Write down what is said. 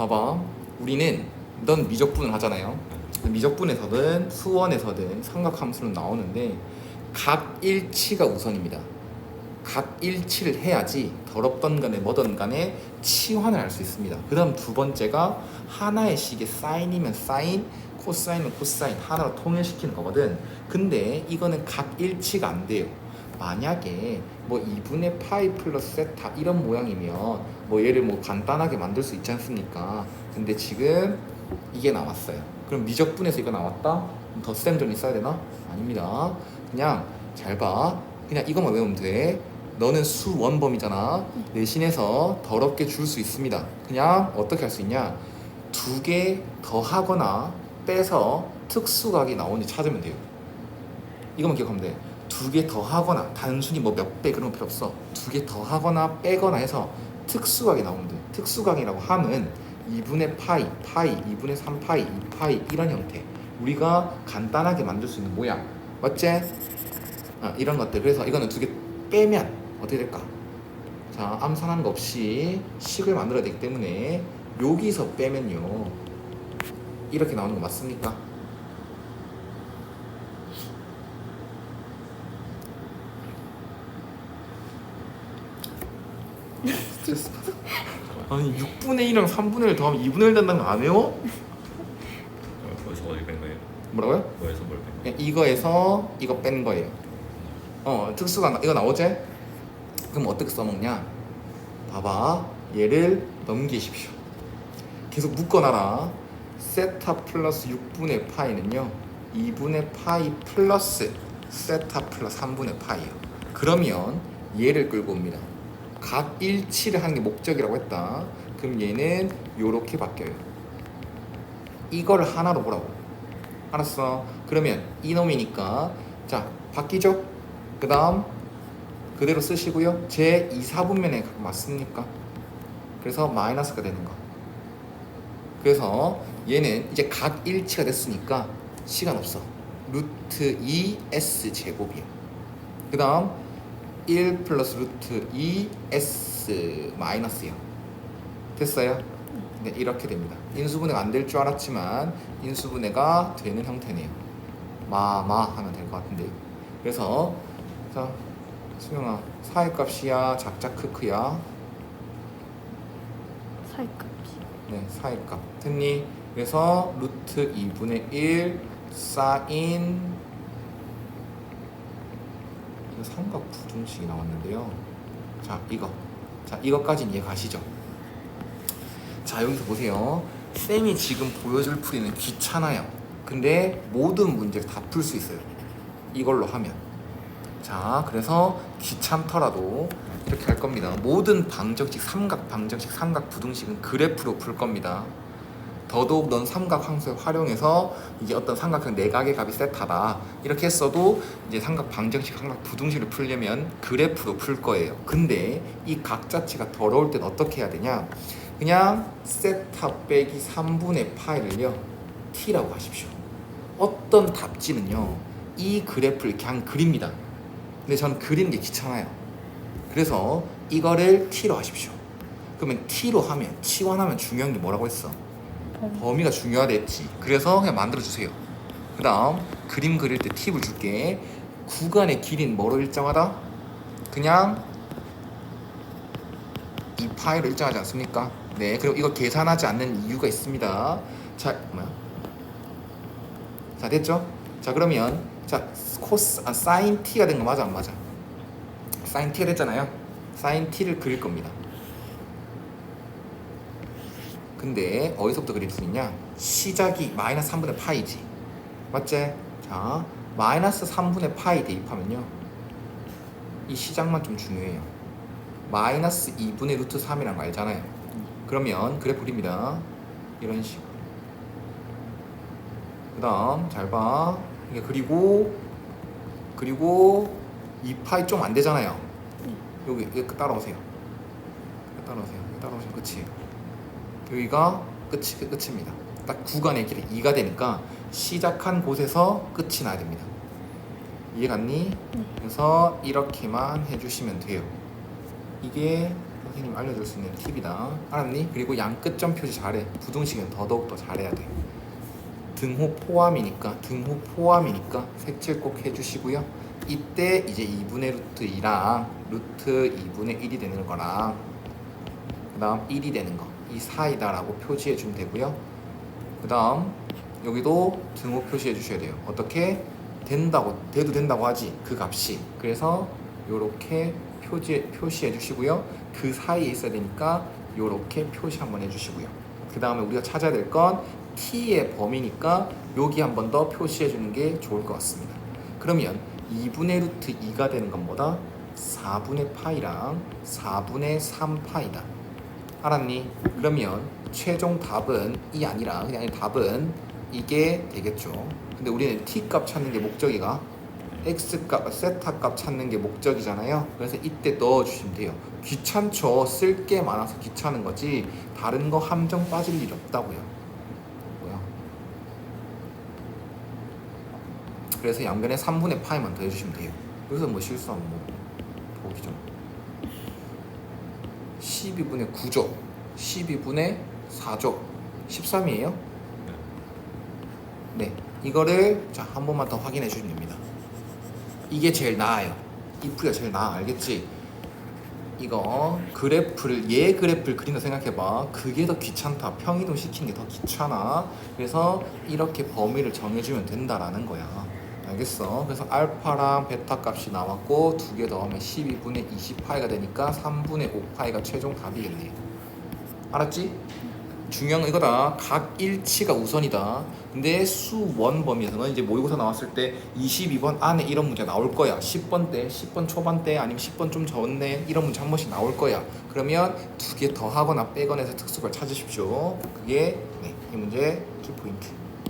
봐봐. 우리는 넌 미적분을 하잖아요. 미적분에서든 수원에서든 삼각함수는 나오는데 각 일치가 우선입니다. 각 일치를 해야지 더럽던 간에 뭐든 간에 치환을 할 수 있습니다. 그 다음 두 번째가 하나의 식의 사인이면 사인, 코사인은 코사인 하나로 통일시키는 거거든. 근데 이거는 각 일치가 안 돼요. 만약에 뭐 2분의 파이 플러스 세타 이런 모양이면 뭐 얘를 뭐 간단하게 만들 수 있지 않습니까? 근데 지금 이게 나왔어요. 그럼 미적분에서 이거 나왔다? 덧셈들이 있어야 되나? 아닙니다. 그냥 잘 봐. 그냥 이것만 외우면 돼. 너는 수원범이잖아. 내신에서 더럽게 줄 수 있습니다. 그냥 어떻게 할 수 있냐? 두 개 더 하거나 빼서 특수각이 나오는지 찾으면 돼요. 이것만 기억하면 돼. 두 개 더 하거나 단순히 뭐 몇 배 그런 거 필요 없어. 두 개 더 하거나 빼거나 해서 특수각이 나오면 돼. 특수각이라고 함은 2분의 파이, 파이, 2분의 3파이, 2파이 이런 형태. 우리가 간단하게 만들 수 있는 모양. 맞지? 아, 이런 것들. 그래서 이거는 두 개 빼면 어떻게 될까? 자, 암산하는 거 없이 식을 만들어야 되기 때문에 여기서 빼면요. 이렇게 나오는 거 맞습니까? 받아. 아니 6분의 1이랑 3분의 1 더하면 2분의 1 된다는 거 안 외워? 어디서 어디 뺀 거예요? 뭐라고요? 뭐에서 뭘 뺀 거예요? 그냥 이거에서 이거 뺀 거예요. 어 특수가 나- 이거 나오지? 그럼 어떻게 써먹냐? 봐봐 얘를 넘기십시오. 계속 묶어놔라. 세타 플러스 6분의 파이는요 2분의 파이 플러스 세타 플러스 3분의 파이요. 그러면 얘를 끌고 옵니다. 각 일치를 하는 게 목적이라고 했다. 그럼 얘는 요렇게 바뀌어요. 이거를 하나로 보라고. 알았어. 그러면 이놈이니까 자 바뀌죠. 그 다음 그대로 쓰시고요. 제 2, 4분면에 맞습니까? 그래서 마이너스가 되는 거. 그래서 얘는 이제 각 일치가 됐으니까 시간 없어. 루트 2s 제곱이야. 그 다음 1 플러스 루트 2s 마이너스요. 됐어요? 네, 이렇게 됩니다. 인수분해가 안 될 줄 알았지만 인수분해가 되는 형태네요. 마마 하면 될 것 같은데요. 그래서 자 수영아 사회값이야 작자 크크야 살값이 네 사회값 됐니? 그래서 루트 2분의 1 사인 삼각 부등식이 나왔는데요. 자 이거 자 이것까지는 이해 가시죠? 자 여기서 보세요. 쌤이 지금 보여줄 풀이는 귀찮아요. 근데 모든 문제를 다 풀 수 있어요. 이걸로 하면. 자 그래서 귀찮더라도 이렇게 할 겁니다. 모든 방정식, 삼각 방정식, 삼각 부등식은 그래프로 풀 겁니다. 더더욱 넌 삼각 함수를 활용해서 이게 어떤 삼각형 내각의 값이 세타다 이렇게 했어도 이제 삼각 방정식, 삼각 부등식을 풀려면 그래프로 풀 거예요. 근데 이 각 자체가 더러울 땐 어떻게 해야 되냐? 그냥 세타 빼기 3분의 파이를요 t라고 하십시오. 어떤 답지는요 이 그래프를 그냥 그립니다. 근데 저는 그리는 게 귀찮아요. 그래서 이거를 t로 하십시오. 그러면 t로 하면 치환하면 중요한 게 뭐라고 했어? 범위가 중요하다 했지. 그래서 그냥 만들어 주세요. 그 다음 그림 그릴 때 팁을 줄게. 구간의 길이는 뭐로 일정하다? 그냥 이 파이로 일정하지 않습니까? 네. 그리고 이거 계산하지 않는 이유가 있습니다. 자, 뭐야? 자 됐죠? 자 그러면 자 코스 아, 사인 t가 된 거 맞아 안 맞아? 사인 t가 됐잖아요. 사인 t를 그릴 겁니다. 근데 어디서부터 그릴 수 있냐? 시작이 마이너스 3분의 파이지. 맞지? 자, 마이너스 3분의 파이 대입하면요. 이 시작만 좀 중요해요. 마이너스 2분의 루트 3이라는 거 알잖아요. 그러면 그래프 그립니다. 이런 식으로. 그 다음, 잘 봐. 이게 그리고, 그리고 이 파이 좀 안 되잖아요. 여기, 여기 따라오세요. 따라오세요. 따라오시면 끝이에요. 여기가 끝이 끝입니다. 딱 구간의 길이 2가 되니까 시작한 곳에서 끝이 나야 됩니다. 이해 갔니? 네. 그래서 이렇게만 해주시면 돼요. 이게 선생님 알려줄 수 있는 팁이다. 알았니? 그리고 양끝점 표시 잘해. 부등식은 더더욱 더 잘해야 돼. 등호 포함이니까 등호 포함이니까 색칠 꼭 해주시고요. 이때 이제 2분의 루트 2랑 루트 2분의 1이 되는 거랑 그 다음 1이 되는 거 이 사이다라고 표시해 주면 되고요. 그 다음 여기도 등호 표시해 주셔야 돼요. 어떻게 된다고 돼도 된다고 하지 그 값이 그래서 요렇게 표지 표시해 주시고요. 그 사이에 있어야 되니까 요렇게 표시 한번 해주시고요. 그 다음에 우리가 찾아야 될 건 t의 범위니까 여기 한 번 더 표시해 주는 게 좋을 것 같습니다. 그러면 2분의 루트 2가 되는 건 뭐다? 4분의 파이랑 4분의 3파이다. 알았니? 그러면 최종 답은 이 아니라 그냥 답은 이게 되겠죠. 근데 우리는 t 값 찾는 게 목적이가 x 값, 세타 값 찾는 게 목적이잖아요. 그래서 이때 넣어주시면 돼요. 귀찮죠. 쓸 게 많아서 귀찮은 거지. 다른 거 함정 빠질 일이 없다고요. 뭐야? 그래서 양변에 3분의 파이만 더해주시면 돼요. 여기서 뭐 실수하면 뭐 보기 좀. 12분의 9조, 12분의 4조, 13이에요? 네, 이거를 자 한 번만 더 확인해 주시면 됩니다. 이게 제일 나아요. 이 풀이가 제일 나아, 알겠지? 이거 그래프를 얘 그래프를 그린다 생각해봐. 그게 더 귀찮다. 평이동 시키는 게 더 귀찮아. 그래서 이렇게 범위를 정해주면 된다라는 거야. 알겠어? 그래서 알파랑 베타 값이 나왔고 두 개 더하면 12분의 20파이가 되니까 3분의 5파이가 최종 답이겠네. 알았지? 중요한 건 이거다. 각 일치가 우선이다. 근데 수원 범위에서는 이제 모의고사 나왔을 때 22번 안에 이런 문제 나올 거야. 10번 때, 10번 초반 때, 아니면 10번 좀 전에 이런 문제 한 번씩 나올 거야. 그러면 두 개 더 하거나 빼거나 해서 특수걸 찾으십시오. 그게 네, 이 문제 키포인트.